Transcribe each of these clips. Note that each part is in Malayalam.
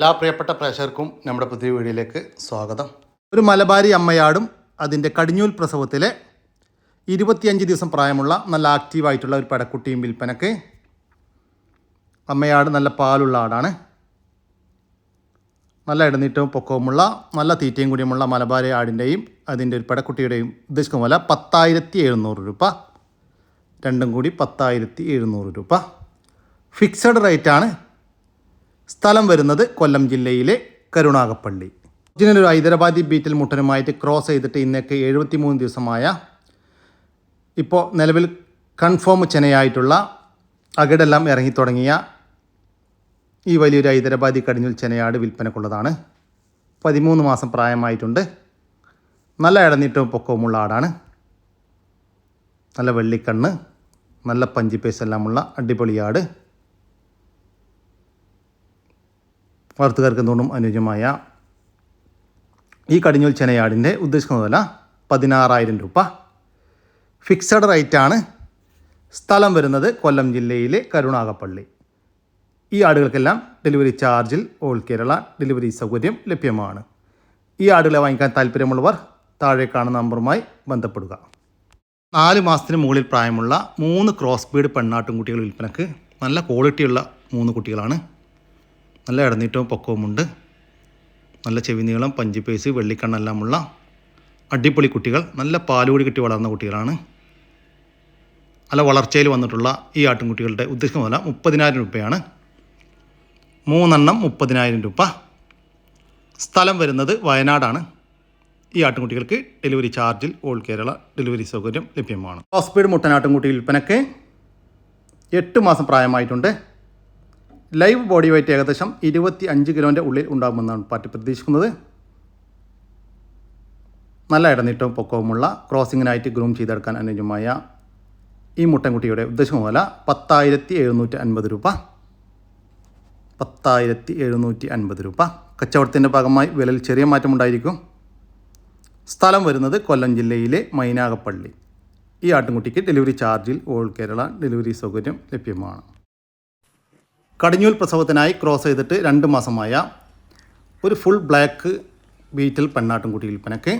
എല്ലാ പ്രിയപ്പെട്ട പ്രേക്ഷകർക്കും നമ്മുടെ പുതിയ വീഡിയോയിലേക്ക് സ്വാഗതം. ഒരു മലബാരി അമ്മയാടും അതിന്റെ കടിഞ്ഞൂൽ പ്രസവത്തിലെ ഇരുപത്തിയഞ്ച് ദിവസം പ്രായമുള്ള നല്ല ആക്റ്റീവായിട്ടുള്ള ഒരു പടക്കുട്ടിയും വിൽപ്പനക്ക് അമ്മയാട് നല്ല പാലുള്ള ആടാണ്. നല്ല ഇടനീട്ടവും പൊക്കവുമുള്ള നല്ല തീറ്റയും കൂടിയുമുള്ള മലബാരി ആടിന്റെയും അതിന്റെ ഒരു പടക്കുട്ടിയുടെയും ഉദ്ദേശിക്കുന്ന പോലെ പത്തായിരത്തി എഴുന്നൂറ് രൂപ. രണ്ടും കൂടി പത്തായിരത്തി എഴുന്നൂറ് രൂപ ഫിക്സഡ് റേറ്റാണ് സ്ഥലം വരുന്നത് കൊല്ലം ജില്ലയിലെ കരുണാകപ്പള്ളി ഇതിനൊരു ഹൈദരാബാദി ബീറ്റിൽ മുട്ടനുമായിട്ട് ക്രോസ് ചെയ്തിട്ട് ഇന്നേക്ക് എഴുപത്തി മൂന്ന് ദിവസമായ ഇപ്പോൾ നിലവിൽ കൺഫേം ചെനയായിട്ടുള്ള അകിടെല്ലാം ഇറങ്ങി തുടങ്ങിയ ഈ വലിയൊരു ഹൈദരാബാദി കടിഞ്ഞുൽ ചെനയാട് വിൽപ്പനക്കുള്ളതാണ്. പതിമൂന്ന് മാസം പ്രായമായിട്ടുണ്ട്. നല്ല ഇടനീട്ടവും പൊക്കവുമുള്ള ആടാണ്. നല്ല വെള്ളിക്കണ്ണ് നല്ല പഞ്ചിപ്പേസ് എല്ലാമുള്ള അടിപൊളി ആട് വളർത്തുകാർക്ക് എന്തുകൊണ്ടും അനുയോജ്യമായ ഈ കടിഞ്ഞൂൽ ചെനയാടിന്റെ ഉദ്ദേശിക്കുന്ന വില പതിനാറായിരം രൂപ. ഫിക്സഡ് റേറ്റാണ് സ്ഥലം വരുന്നത് കൊല്ലം ജില്ലയിലെ കരുണാകപ്പള്ളി ഈ ആടുകൾക്കെല്ലാം ഡെലിവറി ചാർജിൽ ഓൾ കേരള ഡെലിവറി സൗകര്യം ലഭ്യമാണ്. ഈ ആടുകളെ വാങ്ങിക്കാൻ താല്പര്യമുള്ളവർ താഴെ കാണുന്ന നമ്പറുമായി ബന്ധപ്പെടുക. നാല് മാസത്തിന് മുകളിൽ പ്രായമുള്ള മൂന്ന് ക്രോസ് ബീഡ് പെണ്ണാട്ടും കുട്ടികൾ വിൽപ്പനക്ക് നല്ല ക്വാളിറ്റിയുള്ള മൂന്ന് കുട്ടികളാണ് നല്ല ഇടനീട്ടവും പൊക്കവുമുണ്ട്. നല്ല ചെവി നീളം പഞ്ചിപ്പേസ് വെള്ളിക്കണ്ണെല്ലാമുള്ള അടിപൊളി കുട്ടികൾ. നല്ല പാലുകൂടി കിട്ടി വളർന്ന കുട്ടികളാണ്. നല്ല വളർച്ചയിൽ വന്നിട്ടുള്ള ഈ ആട്ടിൻകുട്ടികളുടെ ഉദ്ദേശിക്കുന്ന വില മുപ്പതിനായിരം രൂപയാണ്. മൂന്നെണ്ണം മുപ്പതിനായിരം രൂപ. സ്ഥലം വരുന്നത് വയനാടാണ്. ഈ ആട്ടിൻകുട്ടികൾക്ക് ഡെലിവറി ചാർജിൽ ഓൾ കേരള ഡെലിവറി സൗകര്യം ലഭ്യമാണ്. ഹോസ്പീഡ് മുട്ടനാട്ടിൻകുട്ടി വിൽപ്പനയ്ക്ക് എട്ട് മാസം പ്രായമായിട്ടുണ്ട്. ലൈവ് ബോഡി വെയിറ്റ് ഏകദേശം ഇരുപത്തി അഞ്ച് കിലോന്റെ ഉള്ളിൽ ഉണ്ടാകുമെന്നാണ് പാർട്ടി പ്രതീക്ഷിക്കുന്നത്. നല്ല ഇടനീട്ടവും പൊക്കവുമുള്ള ക്രോസിങ്ങിനായിട്ട് ഗ്രൂം ചെയ്തെടുക്കാൻ അനുയോജ്യമായ ഈ മുട്ടൻകുട്ടിയുടെ ഉദ്ദേശം വില പത്തായിരത്തി എഴുന്നൂറ്റി അൻപത് രൂപ. പത്തായിരത്തി എഴുന്നൂറ്റി അൻപത് രൂപ. കച്ചവടത്തിന്റെ ഭാഗമായി വിലയിൽ ചെറിയ മാറ്റമുണ്ടായിരിക്കും സ്ഥലം വരുന്നത് കൊല്ലം ജില്ലയിലെ മൈനാകപ്പള്ളി ഈ ആട്ടിൻകുട്ടിക്ക് ഡെലിവറി ചാർജിൽ ഓൾ കേരള ഡെലിവറി സൗകര്യം ലഭ്യമാണ്. കടിഞ്ഞൂൽ പ്രസവത്തിനായി ക്രോസ് ചെയ്തിട്ട് രണ്ട് മാസമായ ഒരു ഫുൾ ബ്ലാക്ക് ബീറ്റിൽ പെണ്ണാട്ടുംകുട്ടി വിൽപ്പനയ്ക്ക്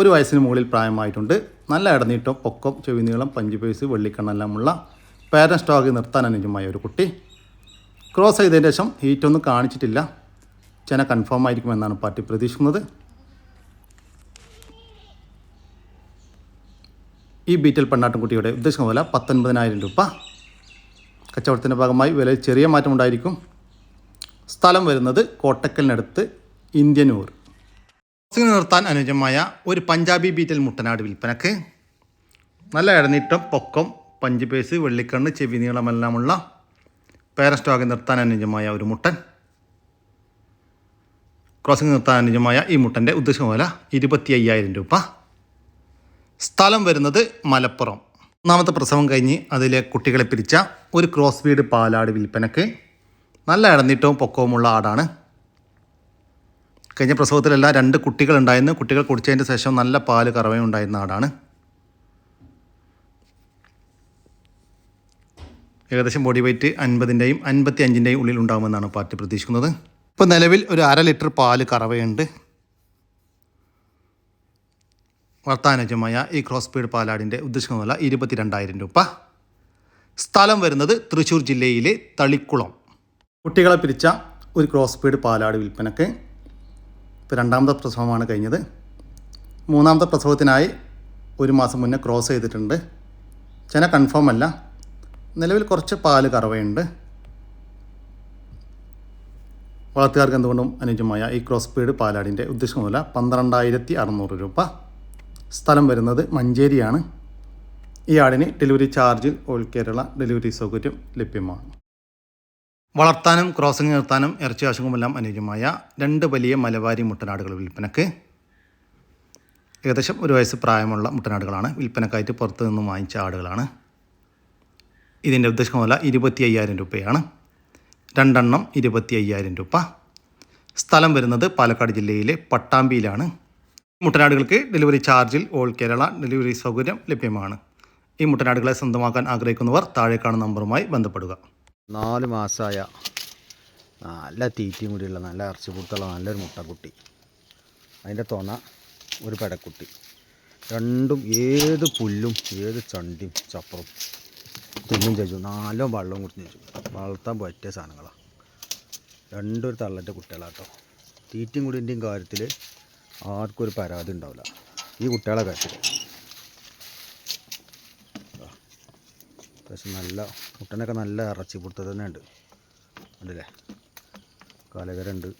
ഒരു വയസ്സിന് മുകളിൽ പ്രായമായിട്ടുണ്ട്. നല്ല ഇടനീട്ടം പൊക്കം ചെവിനീളം പഞ്ചുപേസ് വെള്ളിക്കണ്ണെല്ലാമുള്ള പേരൻ സ്റ്റോക്ക് നിർത്താൻ അനുജമായ ഒരു കുട്ടി. ക്രോസ് ചെയ്തതിന് ശേഷം ഹീറ്റൊന്നും കാണിച്ചിട്ടില്ല. ചെന കൺഫേം ആയിരിക്കുമെന്നാണ് പാർട്ടി പ്രതീക്ഷിക്കുന്നത്. ഈ ബീറ്റൽ പെണ്ണാട്ടുംകുട്ടിയുടെ ഉദ്ദേശം വില പത്തൊൻപതിനായിരം രൂപ കച്ചവടത്തിന്റെ ഭാഗമായി വില ചെറിയ മാറ്റമുണ്ടായിരിക്കും സ്ഥലം വരുന്നത് കോട്ടക്കലിനടുത്ത് ഇന്ത്യനൂർ. ക്രോസിംഗ് നിർത്താൻ അനുയോജ്യമായ ഒരു പഞ്ചാബി ബീറ്റൽ മുട്ടനാട് വിൽപ്പനക്ക്. നല്ല ഇടനീട്ടം പൊക്കം പഞ്ചുപേസ് വെള്ളിക്കണ്ണ് ചെവി നീളമെല്ലാമുള്ള പേരസ്റ്റോക്ക് നിർത്താൻ അനുജമായ ഒരു മുട്ടൻ. ക്രോസിംഗ് നിർത്താൻ അനുയോജ്യമായ ഈ മുട്ടന്റെ ഉദ്ദേശം വില ഇരുപത്തി അയ്യായിരം രൂപ. സ്ഥലം വരുന്നത് മലപ്പുറം. ഒന്നാമത്തെ പ്രസവം കഴിഞ്ഞ് അതിലെ കുട്ടികളെ പിരിച്ച ഒരു ക്രോസ് വീട് പാലാട് വിൽപ്പനക്ക് നല്ല ഇടനീട്ടവും പൊക്കവുമുള്ള ആടാണ്. കഴിഞ്ഞ പ്രസവത്തിലെല്ലാം രണ്ട് കുട്ടികൾ ഉണ്ടായിരുന്നു കുട്ടികൾ കുടിച്ചതിന്റെ ശേഷം നല്ല പാൽ കറവയും ഉണ്ടായിരുന്ന ആടാണ്. ഏകദേശം ബോഡി വെയ്റ്റ് അൻപതിന്റെയും അൻപത്തി അഞ്ചിന്റെയും ഉള്ളിൽ ഉണ്ടാകുമെന്നാണ് പാർട്ടി പ്രതീക്ഷിക്കുന്നത്. ഇപ്പോൾ നിലവിൽ ഒരു അര ലിറ്റർ പാൽ കറവയുണ്ട്. വർത്താനുജമായ ഈ ക്രോസ് സ്പീഡ് പാലാടിന്റെ ഉദ്ദേശിക്കുന്ന ഇരുപത്തിരണ്ടായിരം രൂപ. സ്ഥലം വരുന്നത് തൃശ്ശൂർ ജില്ലയിലെ തളിക്കുളം. കുട്ടികളെ പിരിച്ച ഒരു ക്രോസ് സ്പീഡ് പാലാട് വിൽപ്പനക്ക് ഇപ്പോൾ രണ്ടാമത്തെ പ്രസവമാണ് കഴിഞ്ഞത്. മൂന്നാമത്തെ പ്രസവത്തിനായി ഒരു മാസം മുന്നേ ക്രോസ് ചെയ്തിട്ടുണ്ട്. ചെന കൺഫേം അല്ല. നിലവിൽ കുറച്ച് പാൽ കറവയുണ്ട്. വളർത്തുകാർക്ക് എന്തുകൊണ്ടും അനുയോജ്യമായ ഈ ക്രോസ് സ്പീഡ് പാലാടിന്റെ ഉദ്ദേശിക്കുന്ന വില പന്ത്രണ്ടായിരത്തി അറുന്നൂറ് രൂപ. സ്ഥലം വരുന്നത് മഞ്ചേരിയാണ്. ഈ ആടിന് ഡെലിവറി ചാർജിൽ ഓൾ കേരള ഡെലിവറി സൗകര്യം ലഭ്യമാണ്. വളർത്താനും ക്രോസിംഗ് നിർത്താനും ഇറച്ചി ആവശ്യങ്ങളുമെല്ലാം അനുയോജ്യമായ രണ്ട് വലിയ മലബാരി മുട്ടനാടുകൾ വിൽപ്പനക്ക്. ഏകദേശം ഒരു വയസ്സ് പ്രായമുള്ള മുട്ടനാടുകളാണ്. വിൽപ്പനക്കായിട്ട് പുറത്തു നിന്നും വാങ്ങിച്ച ആടുകളാണ്. ഇതിന്റെ ഉദ്ദേശം വില ഇരുപത്തി അയ്യായിരം രൂപയാണ്. രണ്ടെണ്ണം ഇരുപത്തി അയ്യായിരം രൂപ. സ്ഥലം വരുന്നത് പാലക്കാട് ജില്ലയിലെ പട്ടാമ്പിയിലാണ്. മുട്ടനാടുകൾക്ക് ഡെലിവറി ചാർജിൽ ഓൾ കേരള ഡെലിവറി സൗകര്യം ലഭ്യമാണ്. ഈ മുട്ടനാടുകളെ സ്വന്തമാക്കാൻ ആഗ്രഹിക്കുന്നവർ താഴെ കാണുന്ന നമ്പറുമായി ബന്ധപ്പെടുക. നാല് മാസമായ നല്ല തീറ്റയും കൂടിയുള്ള നല്ല ഇറച്ചി കൊടുത്തുള്ള നല്ലൊരു മുട്ടക്കുട്ടി. അതിന്റെ തുണ ഒരു പെടക്കുട്ടി. രണ്ടും ഏത് പുല്ലും ഏത് ചണ്ടിയും ചപ്പറും തിന്നും ചേച്ചു നാലോ വെള്ളവും കുടിച്ചു ചേച്ചു വളർത്താൻ പറ്റിയ സാധനങ്ങളാണ് രണ്ടൊരു തള്ളന്റെ കുട്ടികളാട്ടോ. തീറ്റയും കൂടിന്റെയും കാര്യത്തിൽ ആർക്കും ഒരു പരാതി ഉണ്ടാവില്ല. ഈ കുട്ടികളെ കാര്യത്തിൽ പക്ഷെ നല്ല മുട്ടനൊക്കെ നല്ല ഇറച്ചി പുറത്ത് തന്നെ ഉണ്ട്. ഉണ്ടല്ലേ കാലകരുണ്ട്.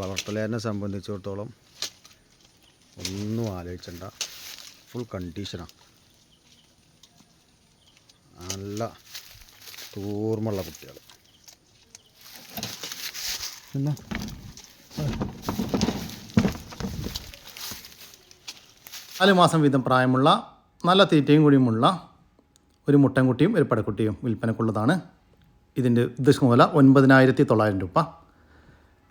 വളർത്തലേനെ സംബന്ധിച്ചിടത്തോളം ഒന്നും ആലോചിച്ചണ്ട. ഫുൾ കണ്ടീഷനാണ് നല്ല തൂർമുള്ള കുട്ടികൾ പിന്നെ നാല് മാസം വീതം പ്രായമുള്ള നല്ല തീറ്റയും കൂടിയുമുള്ള ഒരു മുട്ടൻകുട്ടിയും ഒരു പടക്കുട്ടിയും വിൽപ്പനക്കുള്ളതാണ്. ഇതിന്റെ ഉദ്ദേശിക്കുന്ന വില ഒൻപതിനായിരത്തി തൊള്ളായിരം രൂപ.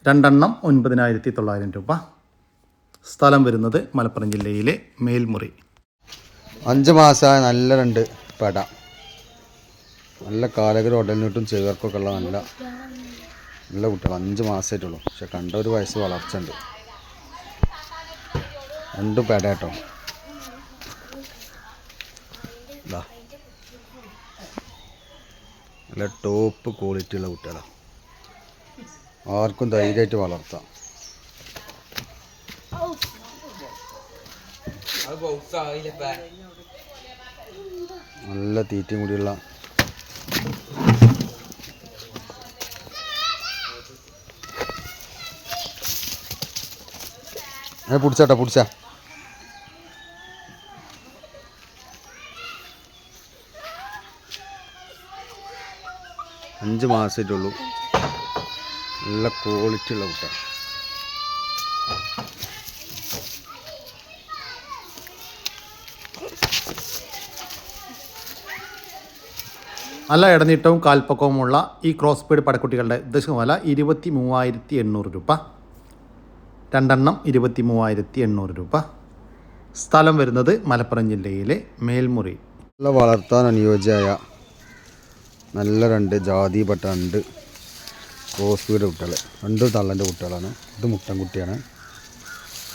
രണ്ടെണ്ണം ഒൻപതിനായിരത്തി തൊള്ളായിരം രൂപ. സ്ഥലം വരുന്നത് മലപ്പുറം ജില്ലയിലെ മേൽമുറി. അഞ്ച് മാസമായ നല്ല രണ്ട് പെട. നല്ല കാലകര ഉടലിനിട്ടും ചേർക്കൊക്കെ ഉള്ള നല്ല നല്ല കുട്ടികൾ അഞ്ച് മാസമായിട്ടുള്ളൂ. പക്ഷെ കണ്ട ഒരു വയസ്സ് വളർച്ച ഉണ്ട് രണ്ട് പേട കേട്ടോ. നല്ല ടോപ്പ് ക്വാളിറ്റി ഉള്ള കുട്ടികളാണ് ആർക്കും ധൈര്യമായിട്ട് വളർത്താം. നല്ല തീറ്റയും കൂടിയുള്ള ഏ പിടിച്ചാട്ടോ പുടിച്ചാ. അഞ്ച് മാസമായിട്ടുള്ളൂ. നല്ല ക്വാളിറ്റി ഉള്ള കുട്ട നല്ല ഇടനീട്ടവും കാൽപ്പക്കവുമുള്ള ഈ ക്രോസ് പീഡ് പടക്കുട്ടികളുടെ ഉദ്ദേശം വില ഇരുപത്തി മൂവായിരത്തി എണ്ണൂറ് രൂപ. രണ്ടെണ്ണം ഇരുപത്തി മൂവായിരത്തി എണ്ണൂറ് രൂപ. സ്ഥലം വരുന്നത് മലപ്പുറം ജില്ലയിലെ മേൽമുറി. നല്ല വളർത്താൻ അനുയോജ്യമായ നല്ല രണ്ട് ജാതിപ്പെട്ട രണ്ട് ക്രോസ് കുട്ടികൾ രണ്ട് തള്ളന്റെ കുട്ടികളാണ്. ഇത് മുട്ടൻകുട്ടിയാണ്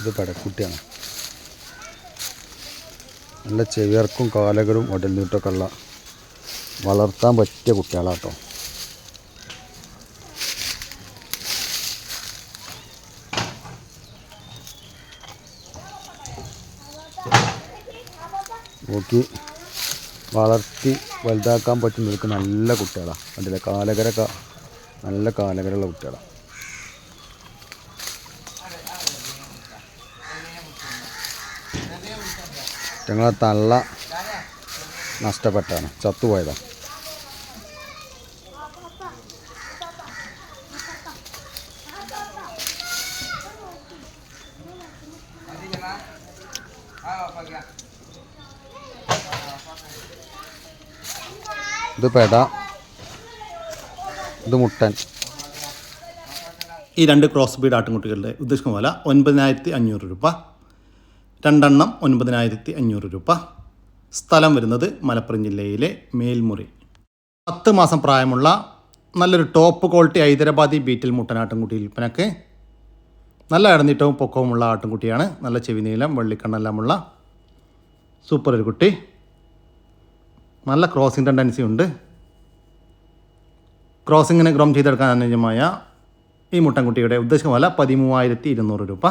ഇത് പെടക്കുട്ടിയാണ്. നല്ല ചെവിയർക്കും കാലകളും ഉടലിനീട്ടൊക്കെ ഉള്ള വളർത്താൻ പറ്റിയ കുട്ടികളാട്ടോ. നോക്കി. വളർത്തി വലുതാക്കാൻ പറ്റുന്ന പറ്റുന്നവർക്ക് നല്ല കുട്ടികളാണ് അതിലെ കാലകരൊക്കെ നല്ല കാലകരമുള്ള കുട്ടികളാണ് ഞങ്ങളെ തള്ള നഷ്ടപ്പെട്ടാണ്. ചത്തുപോയതാണ് ഇത് പെട. ഇത് മുട്ടൻ. ഈ രണ്ട് ക്രോസ് ബീഡ് ആട്ടിൻകുട്ടികളുടെ ഉദ്ദേശിക്കുന്ന വില ഒൻപതിനായിരത്തി അഞ്ഞൂറ് രൂപ. രണ്ടെണ്ണം ഒൻപതിനായിരത്തി അഞ്ഞൂറ് രൂപ. സ്ഥലം വരുന്നത് മലപ്പുറം ജില്ലയിലെ മേൽമുറി. പത്ത് മാസം പ്രായമുള്ള നല്ലൊരു ടോപ്പ് ക്വാളിറ്റി ഹൈദരാബാദി ബീറ്റിൽ മുട്ടനാട്ടിൻകുട്ടി വിൽപ്പനക്ക് നല്ല ഇടനീട്ടവും പൊക്കവുമുള്ള ആട്ടിൻകുട്ടിയാണ്. നല്ല ചെവി നീളം വെള്ളിക്കണ്ണെല്ലാമുള്ള സൂപ്പർ ഒരു കുട്ടി. നല്ല ക്രോസിംഗ് ടെൻഡൻസി ഉണ്ട്. ക്രോസിങ്ങിന് ഗ്രോം ചെയ്തെടുക്കാൻ അനുയോജ്യമായ ഈ മുട്ടൻകുട്ടിയുടെ ഉദ്ദേശിക്കുന്ന വില പതിമൂവായിരത്തി ഇരുന്നൂറ് രൂപ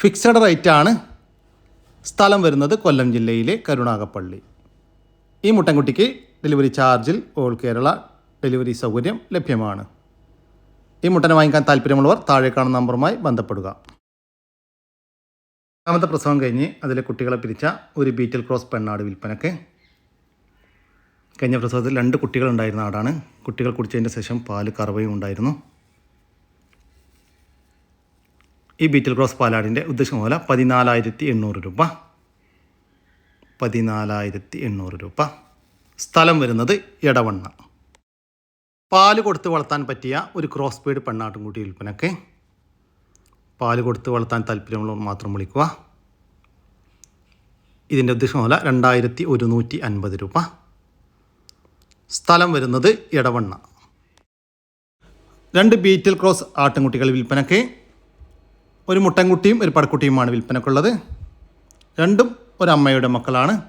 ഫിക്സഡ് റേറ്റാണ് സ്ഥലം വരുന്നത് കൊല്ലം ജില്ലയിലെ കരുണാകപ്പള്ളി ഈ മുട്ടൻകുട്ടിക്ക് ഡെലിവറി ചാർജിൽ ഓൾ കേരള ഡെലിവറി സൗകര്യം ലഭ്യമാണ്. ഈ മുട്ടനെ വാങ്ങിക്കാൻ താല്പര്യമുള്ളവർ താഴെ കാണുന്ന നമ്പറുമായി ബന്ധപ്പെടുക. രണ്ടാമത്തെ പ്രസവം കഴിഞ്ഞ് അതിലെ കുട്ടികളെ പിരിച്ച ഒരു ബീറ്റൽ ക്രോസ് പെണ്ണാട് വിൽപ്പനക്ക്. കഴിഞ്ഞ പ്രസവത്തിൽ രണ്ട് കുട്ടികളുണ്ടായിരുന്ന ആടാണ്. കുട്ടികൾ കുടിച്ചതിന്റെ ശേഷം പാൽ കറവയും ഉണ്ടായിരുന്നു. ഈ ബീറ്റൽ ക്രോസ് പാലാടിന്റെ ഉദ്ദേശം പോലെ പതിനാലായിരത്തി എണ്ണൂറ് രൂപ. പതിനാലായിരത്തി എണ്ണൂറ് രൂപ. സ്ഥലം വരുന്നത് ഇടവണ്ണ പാൽ കൊടുത്ത് വളർത്താൻ പറ്റിയ ഒരു ക്രോസ് ബീഡ് പെണ്ണാട്ടുംകുട്ടി വിൽപ്പനക്ക്. പാൽ കൊടുത്ത് വളർത്താൻ താല്പര്യമുള്ളവർ മാത്രം വിളിക്കുക. ഇതിന്റെ ഉദ്ദേശം പോലെ രണ്ടായിരത്തി ഒരുന്നൂറ്റി അൻപത് രൂപ. സ്ഥലം വരുന്നത് ഇടവണ്ണ രണ്ട് ബീറ്റിൽ ക്രോസ് ആട്ടിൻകുട്ടികൾ വിൽപ്പനയ്ക്ക് ഒരു മുട്ടൻകുട്ടിയും ഒരു പടക്കുട്ടിയുമാണ് വിൽപ്പനക്കുള്ളത്. രണ്ടും ഒരമ്മയുടെ മക്കളാണ്.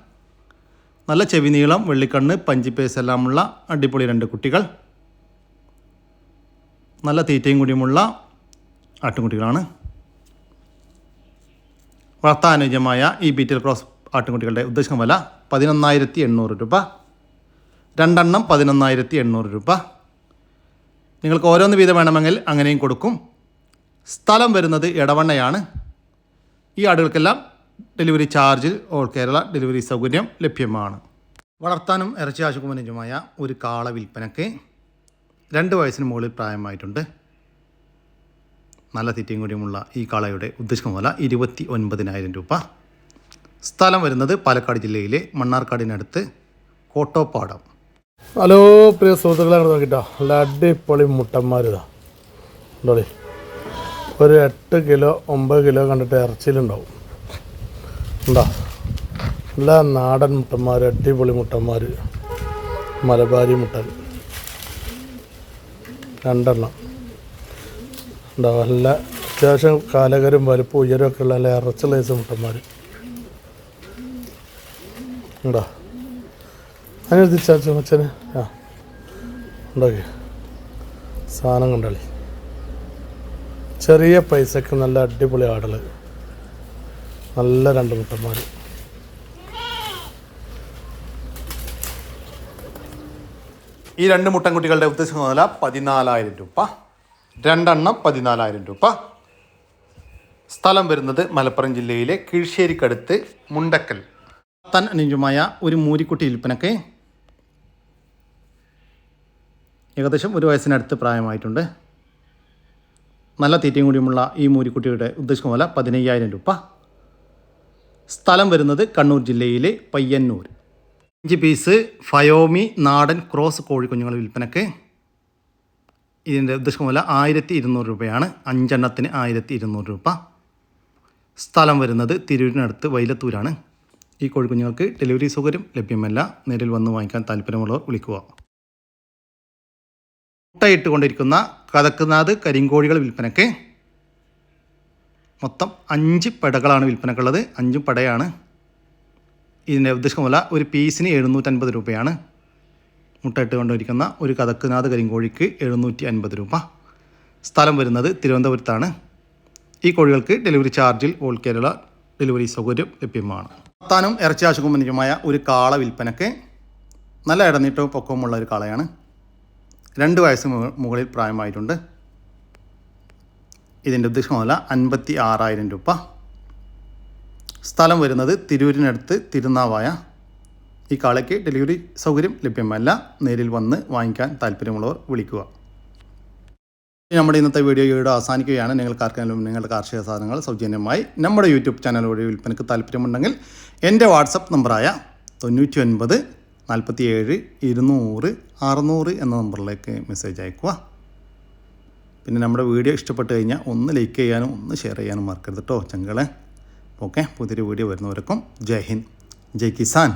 നല്ല ചെവി നീളം വെള്ളിക്കണ്ണ് പഞ്ചിപ്പേസ് എല്ലാമുള്ള അടിപൊളി രണ്ട് കുട്ടികൾ. നല്ല തീറ്റയും കൂടിയുമുള്ള ആട്ടിൻകുട്ടികളാണ്. വളർത്താനുയോജ്യമായ ഈ ബീറ്റൽ ക്രോസ് ആട്ടിൻകുട്ടികളുടെ ഉദ്ദേശം വില പതിനൊന്നായിരത്തി എണ്ണൂറ് രൂപ. രണ്ടെണ്ണം പതിനൊന്നായിരത്തി എണ്ണൂറ് രൂപ. നിങ്ങൾക്ക് ഓരോന്ന് വീതം വേണമെങ്കിൽ അങ്ങനെയും കൊടുക്കും. സ്ഥലം വരുന്നത് ഇടവണ്ണയാണ് ഈ ആടുകൾക്കെല്ലാം delivery charge all Kerala delivery സൗകര്യം ലഭ്യമാണ്. വളർത്താനും ഇറച്ചി ആശുപനുജമായ ഒരു കാള വിൽപ്പനയ്ക്ക് രണ്ട് വയസ്സിന് മുകളിൽ പ്രായമായിട്ടുണ്ട്. നല്ല തീറ്റയും കൂടിയുമുള്ള ഈ കാളയുടെ ഉദ്ദേശിക്കുന്ന വില ഇരുപത്തി ഒൻപതിനായിരം രൂപ. സ്ഥലം വരുന്നത് പാലക്കാട് ജില്ലയിലെ മണ്ണാർക്കാടിനടുത്ത് കോട്ടോപ്പാടം. ഹലോ പ്രിയ സുഹൃത്തുക്കളെ അങ്ങോട്ട് നോക്കിട്ടോ. നല്ല അടിപൊളി മുട്ടന്മാരിതാ ഉണ്ടോളി ഒരു എട്ട് കിലോ ഒമ്പത് കിലോ കണ്ടിട്ട് ഇറച്ചിയിലുണ്ടാവും. ഉണ്ടോ? നല്ല നാടൻ മുട്ടന്മാർ അടിപൊളി മുട്ടന്മാർ മലബാരി മുട്ടൻ. രണ്ടെണ്ണം. ഉണ്ടോ? നല്ല അത്യാവശ്യം കാലകരും വലുപ്പം ഉയരമൊക്കെ ഉള്ള നല്ല ഇറച്ചുള്ള സൈസ് മുട്ടന്മാർ ഉണ്ടോ? അതിനെടുത്ത് അച്ഛന് ആ. ഉണ്ടാക്കി. സാധനം കണ്ടളി. ചെറിയ പൈസക്ക് നല്ല അടിപൊളി ആടൽ നല്ല രണ്ട് മുട്ടന്മാർ ഈ രണ്ട് മുട്ടൻകുട്ടികളുടെ ഉദ്ദേശം വില പതിനാലായിരം രൂപ. രണ്ടെണ്ണം പതിനാലായിരം രൂപ. സ്ഥലം വരുന്നത് മലപ്പുറം ജില്ലയിലെ കീഴ്ശ്ശേരിക്കടുത്ത് മുണ്ടക്കൽ. തൻ അനുജമായ ഒരു മൂരിക്കുട്ടി വിൽപ്പനക്ക് ഏകദേശം ഒരു വയസ്സിനടുത്ത് പ്രായമായിട്ടുണ്ട്. നല്ല തീറ്റയും കൂടിയുമുള്ള ഈ മൂരിക്കുട്ടിയുടെ ഉദ്ദേശിക്കുന്ന വില പതിനയ്യായിരം രൂപ. സ്ഥലം വരുന്നത് കണ്ണൂർ ജില്ലയിലെ പയ്യന്നൂർ. അഞ്ച് പീസ് ഫയോമി നാടൻ ക്രോസ് കോഴിക്കുഞ്ഞുങ്ങൾ വിൽപ്പനക്ക് ഇതിന്റെ ഉദ്ദേശിക്കുന്ന വില ആയിരത്തി ഇരുന്നൂറ് രൂപയാണ്. അഞ്ചെണ്ണത്തിന് ആയിരത്തി ഇരുന്നൂറ് രൂപ. സ്ഥലം വരുന്നത് തിരൂരിനടുത്ത് വൈലത്തൂരാണ്. ഈ കോഴിക്കുഞ്ഞുങ്ങൾക്ക് ഡെലിവറി സൗകര്യം ലഭ്യമല്ല. നേരിൽ വന്ന് വാങ്ങിക്കാൻ താല്പര്യമുള്ളവർ വിളിക്കുക. മുട്ടയിട്ട് കൊണ്ടിരിക്കുന്ന കഥക്കുനാഥ് കരിങ്കോഴികൾ വിൽപ്പനയ്ക്ക് മൊത്തം അഞ്ച് പടകളാണ് വിൽപ്പനക്കുള്ളത് അഞ്ചും പടയാണ്. ഇതിന്റെ ഉദ്ദേശമല്ല വില ഒരു പീസിന് എഴുന്നൂറ്റൻപത് രൂപയാണ്. മുട്ടയിട്ട് കൊണ്ടിരിക്കുന്ന ഒരു കഥക്കുനാഥ് കരിങ്കോഴിക്ക് എഴുന്നൂറ്റി അൻപത് രൂപ. സ്ഥലം വരുന്നത് തിരുവനന്തപുരത്താണ്. ഈ കോഴികൾക്ക് ഡെലിവറി ചാർജിൽ ഓൾ കേരള ഡെലിവറി സൗകര്യം ലഭ്യമാണ്. താനും ഇറച്ചി ആശുപത്രിയുമായ ഒരു കാള വിൽപ്പനയ്ക്ക് നല്ല ഇടനീട്ടവും പൊക്കവുമുള്ള ഒരു കാളയാണ്. രണ്ട് വയസ്സ് മുകളിൽ പ്രായമായിട്ടുണ്ട്. ഇതിന്റെ ഉദ്ദേശം അല്ല അൻപത്തി ആറായിരം രൂപ. സ്ഥലം വരുന്നത് തിരൂരിനടുത്ത് തിരുനാവായ. ഈ കാളയ്ക്ക് ഡെലിവറി സൗകര്യം ലഭ്യമല്ല. നേരിൽ വന്ന് വാങ്ങിക്കാൻ താല്പര്യമുള്ളവർ വിളിക്കുക. നമ്മുടെ ഇന്നത്തെ വീഡിയോ ഇവിടെ അവസാനിക്കുകയാണ്. നിങ്ങൾക്ക് ആർക്കെങ്കിലും നിങ്ങളുടെ കാർഷിക സാധനങ്ങൾ സൗജന്യമായി നമ്മുടെ യൂട്യൂബ് ചാനൽ വഴി വിൽപ്പനയ്ക്ക് താല്പര്യമുണ്ടെങ്കിൽ എന്റെ വാട്സപ്പ് നമ്പറായ തൊണ്ണൂറ്റി ഒൻപത് നാൽപ്പത്തി ഏഴ് ഇരുന്നൂറ് അറുന്നൂറ് എന്ന നമ്പറിലേക്ക് മെസ്സേജ് അയക്കുക. പിന്നെ നമ്മുടെ വീഡിയോ ഇഷ്ടപ്പെട്ട് കഴിഞ്ഞാൽ ഒന്ന് ലൈക്ക് ചെയ്യാനും ഒന്ന് ഷെയർ ചെയ്യാനും മറക്കരുത് കേട്ടോ ചങ്കളെ. ഓക്കെ പുതിയൊരു വീഡിയോ വരുന്നവർക്കും ജയ് ഹിന്ദ്. ജയ് കിസാൻ.